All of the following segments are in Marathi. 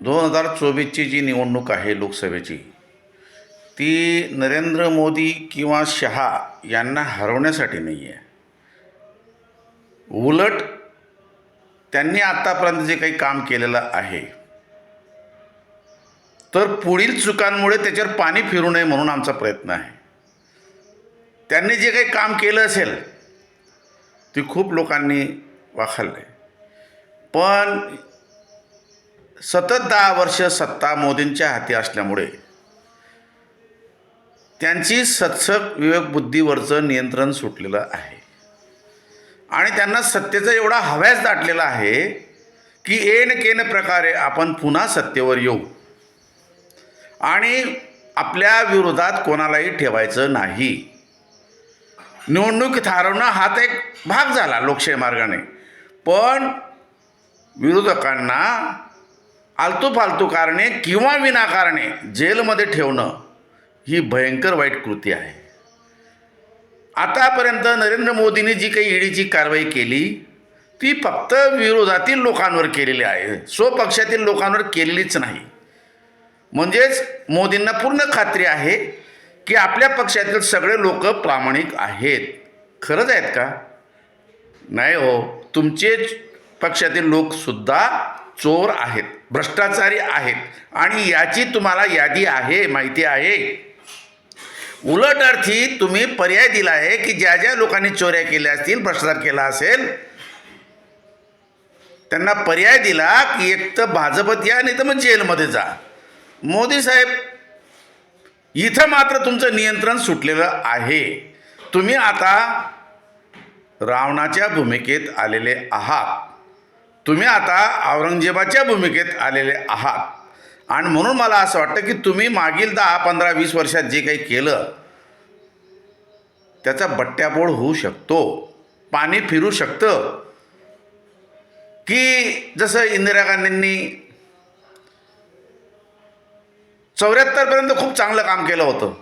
दोन हजार चोवीसची जी निवडणूक आहे लोकसभेची ती नरेंद्र मोदी किंवा शहा यांना हरवण्यासाठी नाही आहे उलट त्यांनी आत्तापर्यंत जे काही काम केलेलं आहे तर पुढील चुकांमुळे त्याच्यावर पाणी फिरू नये म्हणून आमचा प्रयत्न आहे. त्यांनी जे काही काम केलं असेल ते खूप लोकांनी वाखाणलं आहे पण सतत दहा वर्ष सत्ता मोदींच्या हाती असल्यामुळे त्यांची सत्सक विवेकबुद्धीवरचं नियंत्रण सुटलेलं आहे. आणि त्यांना सत्तेचा एवढा हव्यास दाटलेला आहे की एन केन प्रकारे आपण पुन्हा सत्तेवर येऊ. आणि आपल्या विरोधात कोणालाही ठेवायचं नाही. निवडणूक ठरवणं हा तर एक भाग झाला लोकशाही मार्गाने. पण विरोधकांना आलतू फालतू कारणे किंवा विनाकारणे जेलमध्ये ठेवणं ही भयंकर वाईट कृती आहे. आतापर्यंत नरेंद्र मोदींनी जी काही ईडीची कारवाई केली ती फक्त विरोधातील लोकांवर केलेली आहे. स्वपक्षातील लोकांवर केलेलीच नाही. म्हणजेच मोदींना पूर्ण खात्री आहे की आपल्या पक्षातील सगळे लोक प्रामाणिक आहेत. खरंच आहेत का? नाही हो. तुमचेच पक्षातील लोकसुद्धा चोर आहेत भ्रष्टाचारी आहेत आणि याची तुम्हाला यादी आहे माहिती आहे. उलट अर्थी तुम्ही पर्याय दिला आहे की ज्या ज्या लोकांनी चोऱ्या केल्या असतील भ्रष्टाचार केला असेल त्यांना पर्याय दिला की एक तर भाजपत या नाही तर मग जेलमध्ये जा. मोदी साहेब इथं मात्र तुमचं नियंत्रण सुटलेलं आहे. तुम्ही आता रावणाच्या भूमिकेत आलेले आहात. तुम्ही आता औरंगजेबाच्या भूमिकेत आलेले आहात. आणि म्हणून मला असं वाटतं की तुम्ही मागील दहा पंधरा वीस वर्षात जे काही केलं त्याचा बट्ट्याबोळ होऊ शकतो. पाणी फिरू शकतं. की जसं इंदिरा गांधींनी चौऱ्याहत्तरपर्यंत खूप चांगलं काम केलं होतं.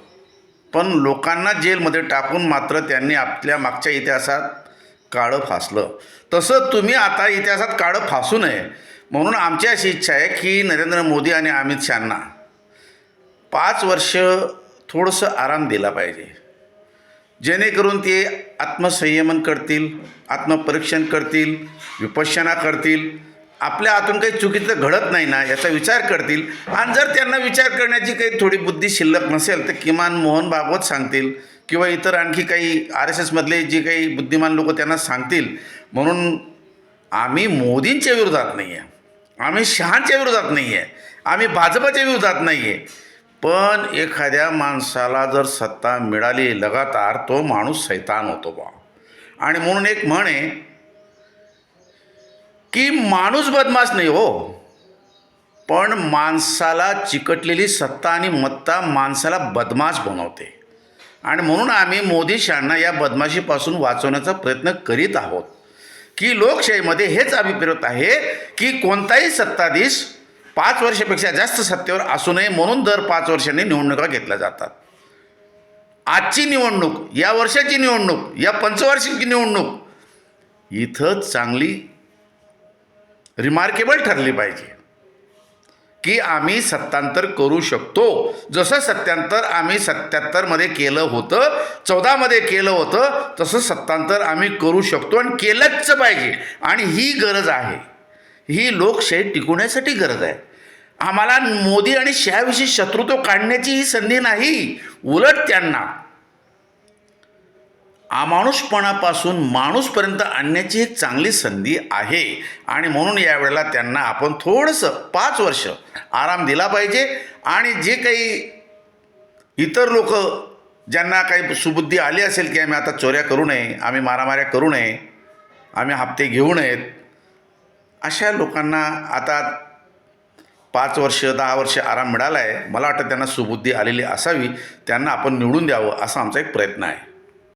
पण लोकांना जेलमध्ये टाकून मात्र त्यांनी आपल्या मागच्या इतिहासात काळं फासलं. तसं तुम्ही आता इतिहासात काळं फासू नये. म्हणून आमची अशी इच्छा आहे की नरेंद्र मोदी आणि अमित शहांना पाच वर्ष थोडंसं आराम दिला पाहिजे. जेणेकरून ते आत्मसंयमन करतील आत्मपरीक्षण करतील विपश्यना करतील. आपल्या हातून काही चुकीचं घडत नाही ना याचा विचार करतील. आणि जर त्यांना विचार करण्याची काही थोडी बुद्धी शिल्लक नसेल तर किमान मोहन भागवत सांगतील किंवा इतर आणखी काही आर एस एसमधले जे काही बुद्धिमान लोक त्यांना सांगतील म्हणून आम्ही मोदींच्या विरोधात नाही आहे आम्ही शहांच्या विरोधात नाही आहे आम्ही भाजपाच्या विरोधात नाही आहे पण एखाद्या माणसाला जर सत्ता मिळाली लगातार तो माणूस सैतान होतो बा. आणि म्हणून एक म्हण आहे की माणूस बदमाश नाही हो. पण माणसाला चिकटलेली सत्ता आणि मत्ता माणसाला बदमाश बनवते. आणि म्हणून आम्ही मोदी शहांना या बदमाशीपासून वाचवण्याचा प्रयत्न करीत आहोत. की लोकशाहीमध्ये हेच अभिप्रेत आहे की कोणताही सत्ताधीश पाच वर्षापेक्षा जास्त सत्तेवर असू नये म्हणून दर पाच वर्षांनी निवडणुका घेतल्या जातात. आजची निवडणूक या वर्षाची निवडणूक या पंचवार्षिकची निवडणूक इथं चांगली रिमार्केबल ठरली पाहिजे. की आम्ही सत्तांतर करू शकतो. जसं सत्यांतर आम्ही सत्याहत्तरमध्ये केलं होतं चौदामध्ये केलं होतं तसं सत्तांतर आम्ही करू शकतो आणि केलंच पाहिजे. आणि ही गरज आहे. ही लोकशाही टिकवण्यासाठी गरज आहे. आम्हाला मोदी आणि शहाविषयी शत्रुत्व काढण्याची ही संधी नाही. उलट त्यांना अमानुषपणापासून माणूसपर्यंत आणण्याची एक चांगली संधी आहे. आणि म्हणून यावेळेला त्यांना आपण थोडंसं पाच वर्ष आराम दिला पाहिजे. आणि जे काही इतर लोक ज्यांना काही सुबुद्धी आली असेल की आम्ही आता चोऱ्या करू नये आम्ही मारामाऱ्या करू नये आम्ही हप्ते घेऊ नयेत अशा लोकांना आता पाच वर्ष दहा वर्ष आराम मिळाला आहे मला वाटतं त्यांना सुबुद्धी आलेली असावी. त्यांना आपण निवडून द्यावं असा आमचा एक प्रयत्न आहे.